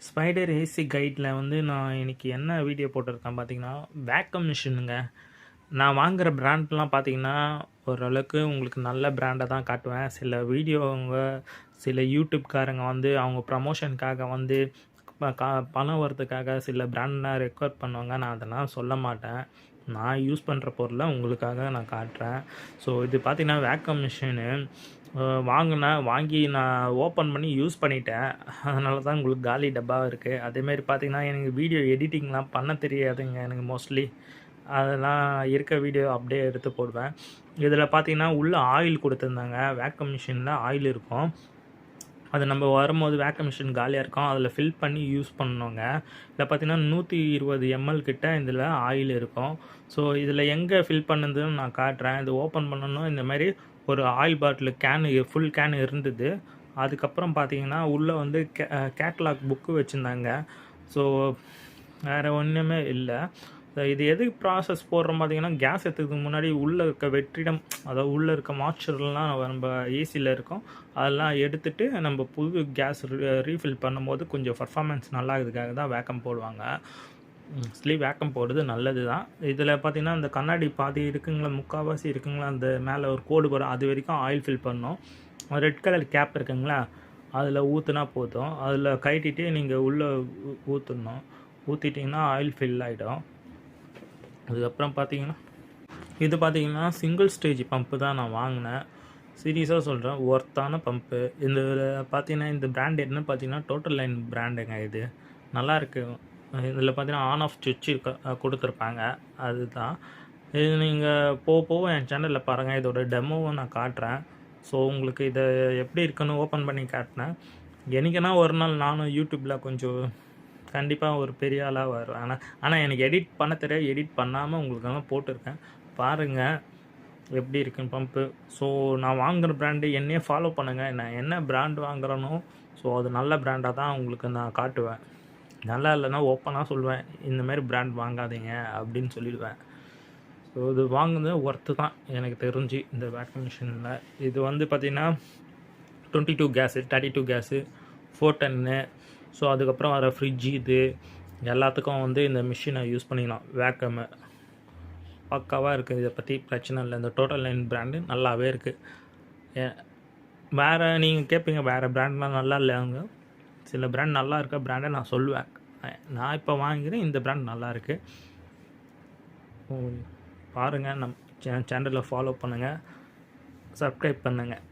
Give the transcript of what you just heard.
Spider AC கைடில் வந்து நான் இன்றைக்கி என்ன வீடியோ போட்டிருக்கேன் பார்த்தீங்கன்னா வேக்கம் மிஷினுங்க நான் வாங்குகிற பிராண்ட்லாம் பார்த்தீங்கன்னா ஓரளவுக்கு உங்களுக்கு நல்ல பிராண்டை தான் காட்டுவேன். சில வீடியோங்க சில யூடியூப்காரங்க வந்து அவங்க ப்ரமோஷனுக்காக வந்து ப- பணம் வரதுக்காக சில பிராண்ட்லாம் ரெக்வயர் பண்ணுவாங்க. நான் அதெல்லாம் சொல்ல மாட்டேன். நான் யூஸ் பண்ணுற பொருளை உங்களுக்காக நான் காட்டுறேன். ஸோ இது பார்த்தீங்கன்னா வேக்கம் மிஷினு வாங்கினேன் வாங்கி நான் ஓப்பன் பண்ணி யூஸ் பண்ணிட்டேன். அதனால தான் உங்களுக்கு காலி டப்பா இருக்குது அதேமாரி பார்த்தீங்கன்னா எனக்கு வீடியோ எடிட்டிங்லாம் பண்ண தெரியாதுங்க எனக்கு மோஸ்ட்லி அதெல்லாம் இருக்க வீடியோ அப்படியே எடுத்து போடுவேன். இதில் பார்த்தீங்கன்னா உள்ளே ஆயில் கொடுத்துருந்தாங்க. வேக்கம் மிஷினில் ஆயில் இருக்கும். அது நம்ம வரும்போது வேக்கம் மிஷின் காலியாக இருக்கும். அதில் ஃபில் பண்ணி யூஸ் பண்ணோங்க. இதில் பார்த்தீங்கன்னா நூற்றி இருபது எம்எல் கிட்ட இதில் ஆயில் இருக்கும். ஸோ இதில் எங்கே ஃபில் பண்ணுதுன்னு நான் காட்டுறேன். இது ஓப்பன் பண்ணணும் இந்த மாதிரி ஒரு oil bottle can full can இருந்தது. அதுக்கப்புறம் பார்த்தீங்கன்னா உள்ளே வந்து கே கேட்லாக் புக்கு வச்சுருந்தாங்க. ஸோ வேறு ஒன்றுமே இல்லை. இது எதுக்கு ப்ராசஸ் போடுறோம் பார்த்தீங்கன்னா கேஸ் எடுத்துக்கிறதுக்கு முன்னாடி உள்ளே இருக்க வெற்றிடம் அதாவது உள்ளே இருக்க மாய்ச்சர்லாம் நம்ம ஏசியில் இருக்கும். அதெல்லாம் எடுத்துட்டு நம்ம புது கேஸ் ரீஃபில் பண்ணும்போது கொஞ்சம் பர்ஃபார்மன்ஸ் நல்லா இதுக்காக தான் வேக்கம் போடுவாங்க. மோஸ்ட்லி வேக்கம் போடுறது நல்லது தான் இதில் பார்த்தீங்கன்னா அந்த கண்ணாடி பாதி இருக்குங்களா முக்கால்வாசி இருக்குங்களா அந்த மேலே ஒரு கோடு வரும் அது வரைக்கும் ஆயில் ஃபில் பண்ணோம் ரெட் கலர் கேப் இருக்குங்களா அதில் ஊற்றுனா போதும். அதில் கட்டிட்டு நீங்கள் உள்ளே ஊற்றணும் ஊற்றிட்டிங்கன்னா ஆயில் ஃபில் ஆகிடும் அதுக்கப்புறம் பார்த்தீங்கன்னா இது பார்த்தீங்கன்னா சிங்கிள் ஸ்டேஜ் பம்பு தான் நான் வாங்கினேன். சீரியஸாக சொல்கிறேன் ஒர்த்தான பம்பு இந்த பார்த்தீங்கன்னா இந்த பிராண்ட் என்ன பார்த்தீங்கன்னா டோட்டல் லைன் பிராண்டுங்க இது. நல்லாயிருக்கு இதில் பார்த்தீங்கன்னா ஆன் ஆஃப் சுவிட்ச் கொடுத்துருப்பாங்க. அதுதான். இது நீங்கள் போக போக என் சேனலில் பாருங்கள் இதோட டெமோவை நான் காட்டுறேன். ஸோ உங்களுக்கு இதை எப்படி இருக்குன்னு ஓப்பன் பண்ணி காட்டினேன் எனக்குன்னா ஒரு நாள் நானும் யூடியூப்பில் கொஞ்சம் கண்டிப்பாக ஒரு பெரிய ஆளாக வருவேன் ஆனால் ஆனால் எனக்கு எடிட் பண்ண தெரியாது. எடிட் பண்ணாமல் உங்களுக்கெல்லாம் போட்டிருக்கேன். பாருங்கள் எப்படி இருக்குன்னு பம்பு ஸோ நான் வாங்குகிற பிராண்டு என்னையே ஃபாலோ பண்ணுங்கள் நான் என்ன ப்ராண்டு வாங்குறேனோ ஸோ அது நல்ல பிராண்டாக தான் உங்களுக்கு நான் காட்டுவேன். நல்லா இல்லைன்னா ஓப்பனாக சொல்லுவேன். இந்தமாரி ப்ராண்ட் பிராண்ட் வாங்காதீங்க அப்படின்னு சொல்லிடுவேன். ஸோ இது வாங்குனது ஒர்த்து தான் எனக்கு தெரிஞ்சு இந்த வேக்யூம் மிஷினில் இது வந்து பார்த்திங்கன்னா twenty two case thirty two case four டென்னு ஸோ அதுக்கப்புறம் வர ஃப்ரிட்ஜ் இது எல்லாத்துக்கும் வந்து இந்த மிஷினை யூஸ் பண்ணிக்கலாம். வேக்கமு பக்காவாக இருக்குது இதை பற்றி பிரச்சனை இல்லை. இந்த டோட்டல் லைன் பிராண்டு நல்லாவே இருக்குது வேறு நீங்கள் கேட்பீங்க வேறு பிராண்ட்லாம் நல்லா இல்லைங்க சில பிராண்ட் நல்லா இருக்க பிராண்டை நான் சொல்லுவேன். நான் இப்போ வாங்கிக்கிறேன். இந்த பிராண்ட் நல்லா இருக்குது பாருங்கள் நம் சேனலில் ஃபாலோ பண்ணுங்கள் சப்ஸ்கிரைப் பண்ணுங்கள்